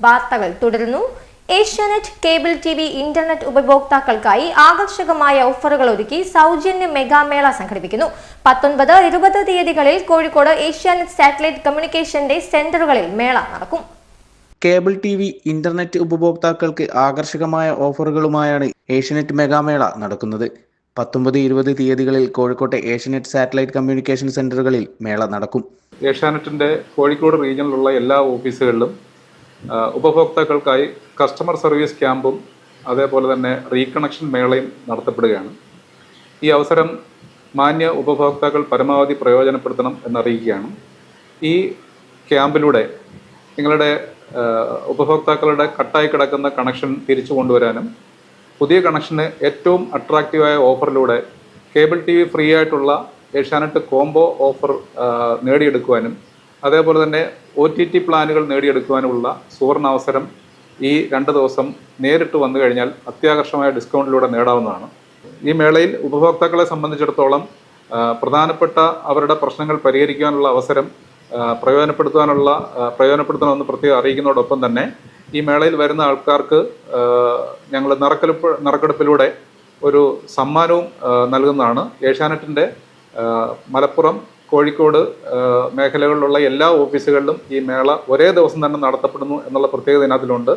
വാർത്തകൾ തുടരുന്നു. Asianet cable T V internet ഉപഭോക്താക്കൾക്കായി ആകർഷകമായ ഓഫറുകൾ ഒരുക്കി സൗജന്യ മെഗാമേള സംഘടിപ്പിക്കുന്നു. പത്തൊൻപത് ഇരുപത് തീയതികളിൽ കോഴിക്കോട് ഏഷ്യാനെറ്റ് സാറ്റലൈറ്റ് കമ്മ്യൂണിക്കേഷന്റെ സെന്ററുകളിൽ മേള നടക്കും. കേബിൾ ടി വി ഇന്റർനെറ്റ് ഉപഭോക്താക്കൾക്ക് ആകർഷകമായ ഓഫറുകളുമായാണ് ഏഷ്യനെറ്റ് മെഗാമേള നടക്കുന്നത്. പത്തൊമ്പത് ഇരുപത് തീയതികളിൽ കോഴിക്കോട്ടെ ഏഷ്യനെറ്റ് സാറ്റലൈറ്റ് കമ്മ്യൂണിക്കേഷൻ സെന്ററുകളിൽ മേള നടക്കും. ഏഷ്യാനെറ്റിന്റെ കോഴിക്കോട് റീജിയനിലുള്ള എല്ലാ ഓഫീസുകളിലും ഉപഭോക്താക്കൾക്കായി കസ്റ്റമർ സർവീസ് ക്യാമ്പും അതേപോലെ തന്നെ റീകണക്ഷൻ മേളയും നടത്തപ്പെടുകയാണ്. ഈ അവസരം മാന്യ ഉപഭോക്താക്കൾ പരമാവധി പ്രയോജനപ്പെടുത്തണം എന്നറിയിക്കുകയാണ്. ഈ ക്യാമ്പിലൂടെ നിങ്ങളുടെ ഉപഭോക്താക്കളുടെ കട്ടായി കിടക്കുന്ന കണക്ഷൻ തിരിച്ചു കൊണ്ടുവരാനും പുതിയ കണക്ഷന് ഏറ്റവും അട്രാക്റ്റീവായ ഓഫറിലൂടെ കേബിൾ ടി വി ഫ്രീ ആയിട്ടുള്ള ഏഷ്യാനെറ്റ് കോംബോ ഓഫർ നേടിയെടുക്കുവാനും അതേപോലെ തന്നെ ഒ ടി ടി പ്ലാനുകൾ നേടിയെടുക്കുവാനുമുള്ള സുവർണ അവസരം ഈ രണ്ട് ദിവസം നേരിട്ട് വന്നു കഴിഞ്ഞാൽ അത്യാകർഷമായ ഡിസ്കൗണ്ടിലൂടെ നേടാവുന്നതാണ്. ഈ മേളയിൽ ഉപഭോക്താക്കളെ സംബന്ധിച്ചിടത്തോളം പ്രധാനപ്പെട്ട അവരുടെ പ്രശ്നങ്ങൾ പരിഹരിക്കാനുള്ള അവസരം പ്രയോജനപ്പെടുത്താനുള്ള പ്രയോജനപ്പെടുത്തണമെന്ന് പ്രത്യേകം അറിയിക്കുന്നതോടൊപ്പം തന്നെ ഈ മേളയിൽ വരുന്ന ആൾക്കാർക്ക് ഞങ്ങൾ നറുക്കെടുപ്പ് നറുക്കെടുപ്പിലൂടെ ഒരു സമ്മാനവും നൽകുന്നതാണ്. ഏഷ്യാനെറ്റിന്റെ മലപ്പുറം കോഴിക്കോട് മേഖലകളിലുള്ള എല്ലാ ഓഫീസുകളിലും ഈ മേള ഒരേ ദിവസം തന്നെ നടത്തപ്പെടുന്നു എന്നുള്ള പ്രത്യേകത ഇതിനകത്തിലുണ്ട്.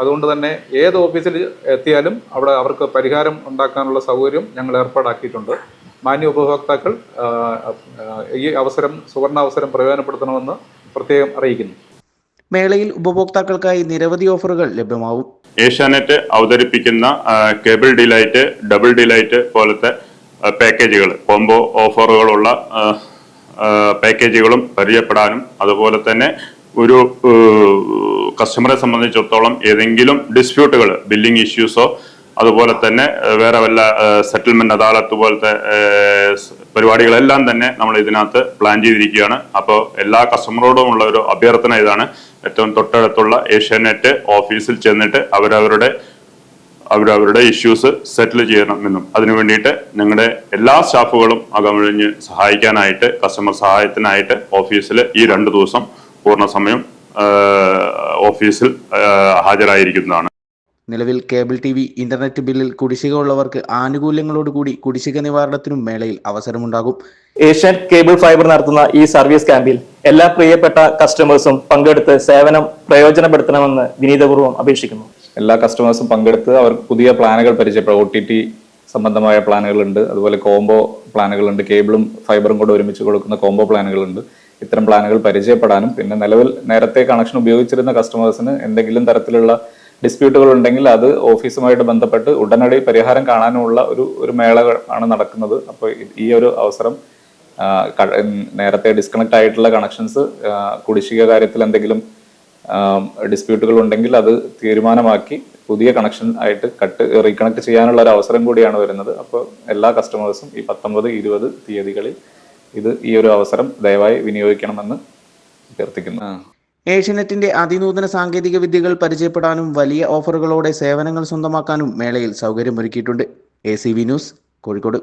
അതുകൊണ്ട് തന്നെ ഏത് ഓഫീസിൽ എത്തിയാലും അവിടെ അവർക്ക് പരിഹാരം ഉണ്ടാക്കാനുള്ള സൗകര്യം ഞങ്ങൾ ഏർപ്പാടാക്കിയിട്ടുണ്ട്. മാന്യ ഉപഭോക്താക്കൾ ഈ അവസരം സുവർണ അവസരം പ്രയോജനപ്പെടുത്തണമെന്ന് പ്രത്യേകം അറിയിക്കുന്നു. മേളയിൽ ഉപഭോക്താക്കൾക്കായി നിരവധി ഓഫറുകൾ ലഭ്യമാവും. ഏഷ്യാനെറ്റ് അവതരിപ്പിക്കുന്ന കേബിൾ ഡിലൈറ്റ് ഡബിൾ ഡിലൈറ്റ് പോലത്തെ പാക്കേജുകൾ കോംബോ ഓഫറുകളുള്ള പാക്കേജുകളും പരിചയപ്പെടാനും അതുപോലെ തന്നെ ഒരു കസ്റ്റമറെ സംബന്ധിച്ചിടത്തോളം ഏതെങ്കിലും ഡിസ്പ്യൂട്ടുകൾ ബില്ലിംഗ് ഇഷ്യൂസോ അതുപോലെ തന്നെ വേറെ വല്ല സെറ്റിൽമെന്റ് അദാലത്ത് പോലത്തെ പരിപാടികളെല്ലാം തന്നെ നമ്മൾ ഇതിനകത്ത് പ്ലാൻ ചെയ്തിരിക്കുകയാണ്. അപ്പോൾ എല്ലാ കസ്റ്റമറോടുമുള്ള ഒരു അഭ്യർത്ഥന ഇതാണ്. ഏറ്റവും തൊട്ടടുത്തുള്ള ഏഷ്യാനെറ്റ് ഓഫീസിൽ ചെന്നിട്ട് അവരവരുടെ അവരവരുടെ ഇഷ്യൂസ് സെറ്റിൽ ചെയ്യണമെന്നും അതിനു വേണ്ടിയിട്ട് ഞങ്ങളുടെ എല്ലാ സ്റ്റാഫുകളും അകമഴിഞ്ഞ് സഹായിക്കാനായിട്ട് കസ്റ്റമർ സഹായത്തിനായിട്ട് ഓഫീസിൽ ഈ രണ്ട് ദിവസം പൂർണ സമയം ഓഫീസിൽ ഹാജരായിരിക്കുന്നതാണ്. നിലവിൽ കേബിൾ ടി വി ഇന്റർനെറ്റ് ബില്ലിൽ കുടിശ്ശിക ഉള്ളവർക്ക് ആനുകൂല്യങ്ങളോടുകൂടി കുടിശ്ശിക നിവാരണത്തിനും മേളയിൽ അവസരമുണ്ടാകും. ഏഷ്യൻ കേബിൾ ഫൈബർ നടത്തുന്ന ഈ സർവീസ് ക്യാമ്പിൽ എല്ലാ പ്രിയപ്പെട്ട കസ്റ്റമേഴ്സും പങ്കെടുത്ത് സേവനം പ്രയോജനപ്പെടുത്തണമെന്ന് വിനീതപൂർവം അപേക്ഷിക്കുന്നു. എല്ലാ കസ്റ്റമേഴ്സും പങ്കെടുത്ത് അവർക്ക് പുതിയ പ്ലാനുകൾ പരിചയപ്പെടും. ഒ ടി ടി സംബന്ധമായ പ്ലാനുകളുണ്ട്. അതുപോലെ കോംബോ പ്ലാനുകളുണ്ട്. കേബിളും ഫൈബറും കൂടെ ഒരുമിച്ച് കൊടുക്കുന്ന കോംബോ പ്ലാനുകളുണ്ട്. ഇത്തരം പ്ലാനുകൾ പരിചയപ്പെടാനും പിന്നെ നിലവിൽ നേരത്തെ കണക്ഷൻ ഉപയോഗിച്ചിരുന്ന കസ്റ്റമേഴ്സിന് എന്തെങ്കിലും തരത്തിലുള്ള ഡിസ്പ്യൂട്ടുകൾ ഉണ്ടെങ്കിൽ അത് ഓഫീസുമായിട്ട് ബന്ധപ്പെട്ട് ഉടനടി പരിഹാരം കാണാനുമുള്ള ഒരു ഒരു മേള ആണ് നടക്കുന്നത്. അപ്പോൾ ഈ ഒരു അവസരം നേരത്തെ ഡിസ്കണക്ട് ആയിട്ടുള്ള കണക്ഷൻസ് കുടിശ്ശിക കാര്യത്തിൽ എന്തെങ്കിലും ഡിസ്പ്യൂട്ടുകൾ ഉണ്ടെങ്കിൽ അത് തീരുമാനമാക്കി പുതിയ കണക്ഷൻ ആയിട്ട് കട്ട് റീകണക്ട് ചെയ്യാനുള്ള ഒരു അവസരം കൂടിയാണ് വരുന്നത്. അപ്പോൾ എല്ലാ കസ്റ്റമേഴ്സും ഈ പത്തൊമ്പത് ഇരുപത് തീയതികളിൽ ഇത് ഈ ഒരു അവസരം ദയവായി വിനിയോഗിക്കണമെന്ന് അഭ്യർത്ഥിക്കുന്നു. ഏഷ്യനെറ്റിന്റെ അതിനൂതന സാങ്കേതിക വിദ്യകൾ പരിചയപ്പെടാനും വലിയ ഓഫറുകളോടെ സേവനങ്ങൾ സ്വന്തമാക്കാനും മേളയിൽ സൗകര്യമൊരുക്കിയിട്ടുണ്ട്. A C V news Kozhikode.